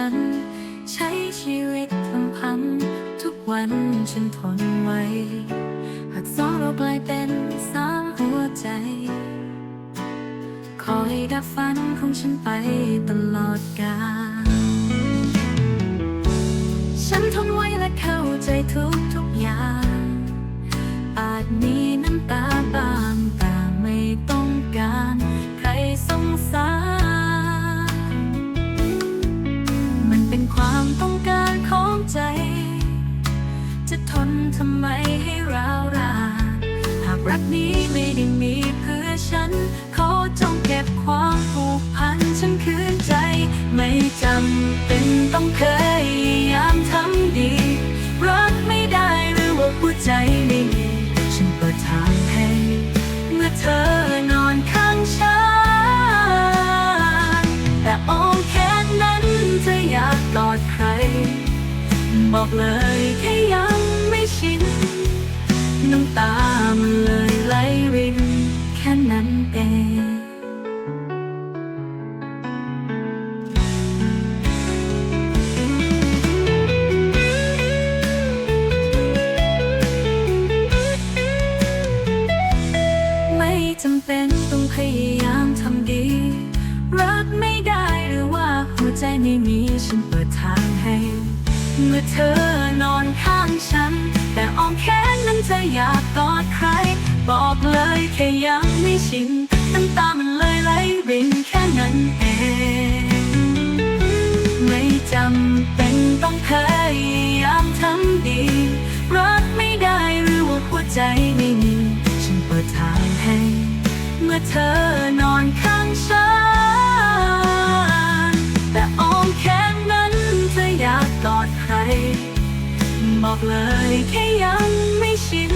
ฉัน ใช้ชีวิตลำพังทุกวันฉันทนไว้หากสองเรากลายเป็นสามหัวใจ คอยดับฝันของฉันไปตลอดกาลฉันทนไว้และเข้าใจทุกทุกอย่าง อาจมีน้ำตาบ้าง นทำไมให้ร้าวรานหากรักนี้ไม่ได้มีเพื่อฉัน ขอจงเก็บความผูกพันฉันคืนใจ ไม่จำเป็นต้องเคยยามทำดี รักไม่ได้หรือว่าหัวใจไม่มีฉันเปิดทางให้เมื่อเธอนอนข้างฉันแต่อ้อมแขนนั้นเธออยากกอดใคร บอกเลยำเป็นต้องพยายามทำดี รักไม่ได้หรือว่าหัวใจไม่มีฉันเปิดทางให้ เมื่อเธอนอนข้างฉัน แต่อ้อมแขนนั้นเธออยากกอดใคร บอกเลยแค่ยังไม่ชินน้ำตามันเลยไหลรินแค่นั้นเองไม่จำเป็นต้องพยายามทำดี รักไม่ได้หรือว่าหัวใจไม่ อเธอนอนข้างฉัน แต่อ้อมแขนนั้นเธออยากกอดใคร บอกเลยแค่ยังไม่ชิน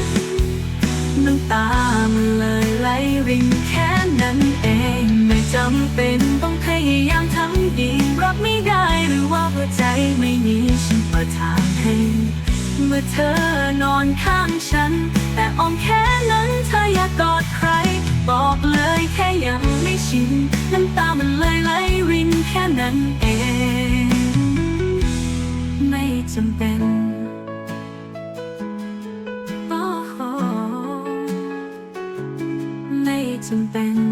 น้ำตามันเลยไหลรินแค่นั้นเอง ไม่จำเป็นต้องพยายามทำดีรับไม่ได้หรือว่าหัวใจไม่มีฉันเปิดทางให้เมื่อเธอนอนข้างฉัน แต่อ้อมแค่นั้นเธออยากกอดใคร บอกเลย ชิน น้ำตามันเลยไหลรินแค่นั้นเอง ไม่จำเป็นไม่จำเป็น